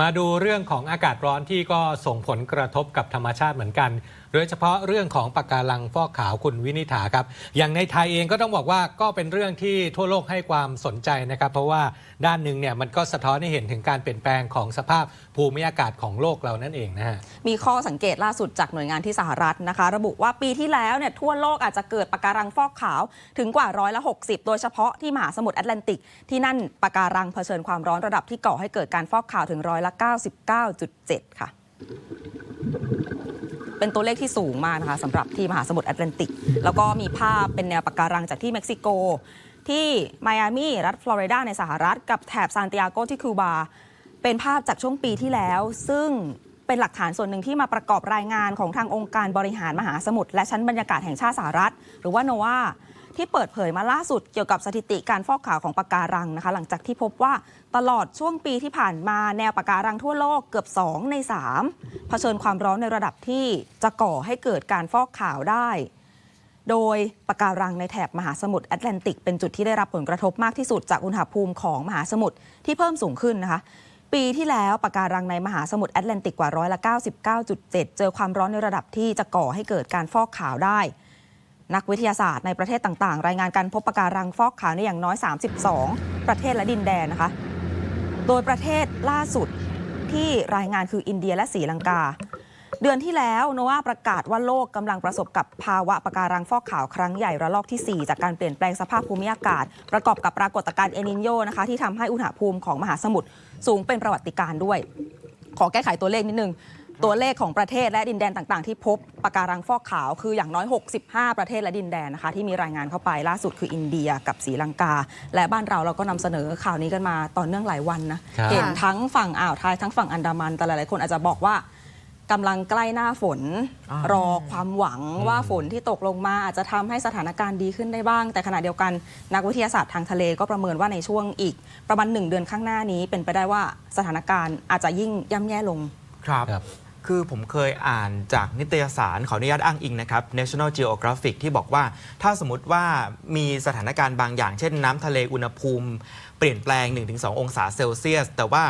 มาดูเรื่องของอากาศร้อนที่ก็ส่งผลกระทบกับธรรมชาติเหมือนกัน โดยเฉพาะเรื่องของปะการังฟอกขาวคุณวินิษฐาครับ อย่างในไทยเองก็ต้องบอกว่าก็เป็นเรื่องที่ทั่วโลกให้ความสนใจนะครับ เพราะว่าด้านหนึ่งเนี่ยมันก็สะท้อนให้เห็นถึงการเปลี่ยนแปลงของสภาพภูมิอากาศของโลกเรานั่นเองนะฮะ มีข้อสังเกตล่าสุดจากหน่วยงานที่สหรัฐนะคะ ระบุว่าปีที่แล้วเนี่ยทั่วโลกอาจจะเกิดปะการังฟอกขาวถึงกว่าร้อยละ60 โดยเฉพาะที่มหาสมุทรแอตแลนติก ที่นั่นปะการังเผชิญความร้อนระดับที่ก่อให้เกิดการฟอกขาวถึงร้อยละ 99.7 ค่ะ เป็นตัวเลขที่สูงมากนะคะสำหรับที่มหาสมุทรแอตแลนติก แล้วก็มีภาพเป็นแนวปะการังจากที่เม็กซิโก ที่ไมอามีรัฐฟลอริดาในสหรัฐ กับแถบซานติอาโกที่คิวบา เป็นภาพจากช่วงปีที่แล้ว ซึ่ง เป็นหลักฐานส่วนหนึ่งที่มาประกอบรายงานของทางองค์การบริหารมหาสมุทรและชั้นบรรยากาศแห่งชาติสหรัฐ หรือว่าโนวาที่เปิดเผยมาล่าสุดเกี่ยวกับสถิติการฟอกขาวของปะการังนะคะ หลังจากที่พบว่าตลอดช่วงปีที่ผ่านมาแนวปะการังทั่วโลกเกือบ 2 ใน 3 เผชิญความร้อนในระดับที่จะก่อให้เกิดการฟอกขาวได้ โดยปะการังในแถบมหาสมุทรแอตแลนติกเป็นจุดที่ได้รับผลกระทบมากที่สุดจากอุณหภูมิของมหาสมุทรที่เพิ่มสูงขึ้นนะคะ ปีที่แล้วปะการังในมหาสมุทรแอตแลนติกกว่าร้อยละ 99.7 เจอความร้อนในระดับที่จะก่อให้เกิดการฟอกขาวได้ นักวิทยาศาสตร์ในประเทศต่างๆ รายงานการพบปะการังฟอกขาวในอย่างน้อย 32 ประเทศและดินแดนนะคะ โดยประเทศล่าสุดที่รายงานคืออินเดียและศรีลังกา เดือนที่แล้วโนวาประกาศว่าโลกกำลังประสบกับภาวะปะการังฟอกขาวครั้งใหญ่ระลอกที่ 4 จากการเปลี่ยนแปลงสภาพภูมิอากาศ ประกอบกับปรากฏการณ์เอนินโยนะคะที่ทำให้อุณหภูมิของมหาสมุทรสูงเป็นประวัติการณ์ด้วย ขอแก้ไขตัวเลขนิดนึงตัวเลขของประเทศและดินแดนต่างๆ ที่พบปะการังฟอกขาวคืออย่างน้อย 65 ประเทศและดินแดนนะคะที่มีรายงานเข้าไปล่าสุดคืออินเดียกับศรีลังกา และบ้านเราเราก็นำเสนอข่าวนี้กันมาต่อเนื่องหลายวันนะครับเห็นทั้งฝั่งอ่าวไทยทั้งฝั่งอันดามันแต่หลายๆคนอาจจะบอกว่า กำลังใกล้หน้าฝน อ่ารอความหวังว่าฝนที่ตกลงมาอาจจะทำให้สถานการณ์ดีขึ้นได้บ้าง แต่ขณะเดียวกันนักวิทยาศาสตร์ทางทะเลก็ประเมินว่าในช่วงอีก ประมาณหนึ่งเดือนข้างหน้านี้เป็นไปได้ว่าสถานการณ์อาจจะยิ่งย่ำแย่ลง ครับ ครับ คือผมเคยอ่านจากนิตยสารขออนุญาตอ้างอิงนะครับ National Geographic ที่บอกว่าถ้าสมมติว่ามีสถานการณ์บางอย่าง เช่นน้ำทะเลอุณหภูมิ เปลี่ยนแปลง 1-2 องศาเซลเซียส แต่ว่า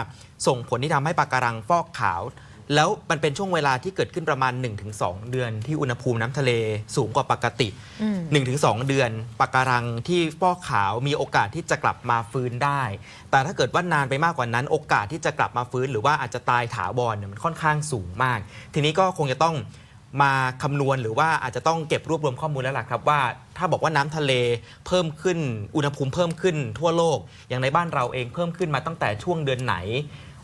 ส่งผลที่ทำให้ปะการังฟอกขาว แล้วมันเป็นช่วงเวลาที่เกิดขึ้นประมาณ 1-2 เดือนที่อุณหภูมิน้ำทะเลสูงกว่าปกติ 1-2 เดือนปะการังที่ฟอกขาวมีโอกาสที่จะกลับมาฟื้นได้ แต่ถ้าเกิดว่านานไปมากกว่านั้น โอกาสที่จะกลับมาฟื้น หรือว่าอาจจะตายถาวรเนี่ยมันค่อนข้างสูงมาก ทีนี้ก็คงจะต้องมาคำนวณหรือว่าอาจจะต้องเก็บรวบรวมข้อมูลแล้วล่ะครับว่า ถ้าบอกว่าน้ำทะเลเพิ่มขึ้น อุณหภูมิเพิ่มขึ้นทั่วโลก อย่างในบ้านเราเองเพิ่มขึ้นมาตั้งแต่ช่วงเดือนไหน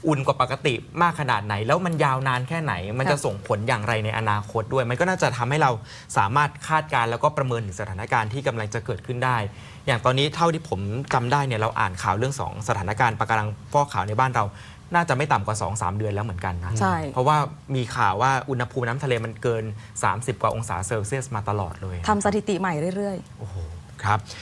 อุ่นกว่าปกติมากขนาดไหน แล้วมันยาวนานแค่ไหน มันจะครับส่งผลอย่างไรในอนาคตด้วย มันก็น่าจะทำให้เราสามารถคาดการณ์แล้วก็ประเมินถึงสถานการณ์ที่กำลังจะเกิดขึ้นได้ อย่างตอนนี้เท่าที่ผมจำได้เนี่ยเราอ่านข่าวเรื่องสองสถานการณ์ปะการังฟอกขาวในบ้านเราน่าจะไม่ต่ำกว่า 2-3 เดือนแล้วเหมือนกันนะใช่เพราะว่ามีข่าวว่าอุณหภูมิน้ำทะเลมันเกิน 30 กว่าองศาเซลเซียสมาตลอดเลยทำสถิติใหม่เรื่อยๆ โอ้โห ครับ